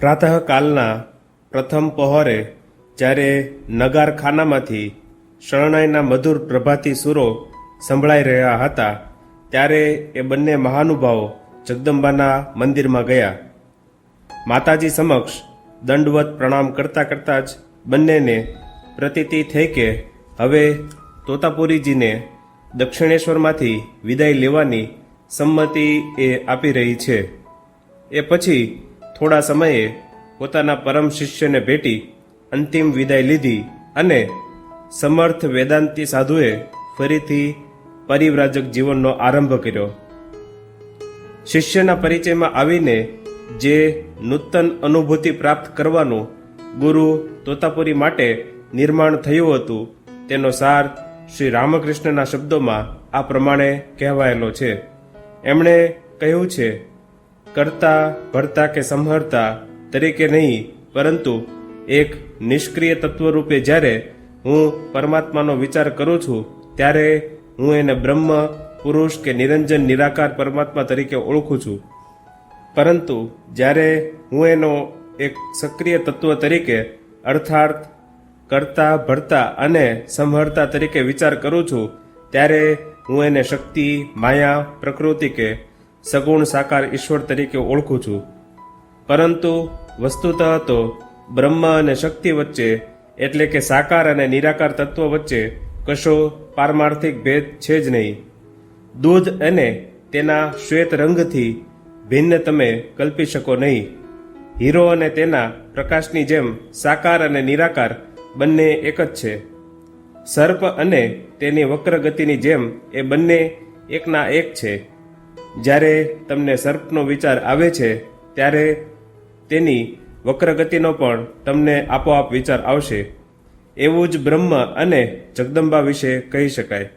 પ્રાતઃકાલના પ્રથમ પહોરે જ્યારે નગારખાનામાંથી શરણાઈના મધુર પ્રભાતી સુરો સંભળાઈ રહ્યા હતા, ત્યારે એ બંને મહાનુભાવો જગદંબાના મંદિરમાં ગયા. માતાજી સમક્ષ દંડવત પ્રણામ કરતા કરતાં જ બંનેને પ્રતીતિ થઈ કે હવે તોતાપુરીજીને દક્ષિણેશ્વરમાંથી વિદાય લેવાની સંમતિ એ આપી રહી છે. એ પછી થોડા સમયે પોતાના પરમ શિષ્યને ભેટી અંતિમ વિદાય લીધી અને સમર્થ વેદાંતિ સાધુએ ફરીથી પરિવ્રાજક જીવનનો આરંભ કર્યો. શિષ્યના પરિચયમાં આવીને જે નૂતન અનુભૂતિ પ્રાપ્ત કરવાનું ગુરુ તોતાપુરી માટે નિર્માણ થયું હતું, તેનો સાર શ્રી રામકૃષ્ણના શબ્દોમાં આ પ્રમાણે કહેવાયેલો છે. એમણે કહ્યું છે કરતા, ભરતા કે સંહરતા તરીકે નહીં, પરંતુ એક નિષ્ક્રિય તત્વ રૂપે જ્યારે હું પરમાત્માનો વિચાર કરું છું, ત્યારે હું એને બ્રહ્મ, પુરુષ કે નિરંજન, નિરાકાર પરમાત્મા તરીકે ઓળખું છું. પરંતુ જ્યારે હું એનો એક સક્રિય તત્વ તરીકે અર્થાર્થ કરતા, ભરતા અને સંહરતા તરીકે વિચાર કરું છું, ત્યારે હું એને શક્તિ, માયા, પ્રકૃતિ કે સગુણ સાકાર ઈશ્વર તરીકે ઓળખું છું. પરંતુ વસ્તુતઃ તો બ્રહ્મ અને શક્તિ વચ્ચે, એટલે કે સાકાર અને નિરાકાર તત્વ વચ્ચે કશો પારમાર્થિક ભેદ છે જ નહીં. દૂધ અને તેના શ્વેત રંગથી ભિન્ન તમે કલ્પી શકો નહીં. હીરો અને તેના પ્રકાશની જેમ સાકાર અને નિરાકાર બંને એક જ છે. સર્પ અને તેની વક્ર ગતિની જેમ એ બંને એકના એક છે. જ્યારે તમને સર્પનો વિચાર આવે છે, ત્યારે તેની વક્ર ગતિનો પણ તમને આપોઆપ વિચાર આવશે. એવું જ બ્રહ્મ અને જગદંબા વિશે કહી શકાય.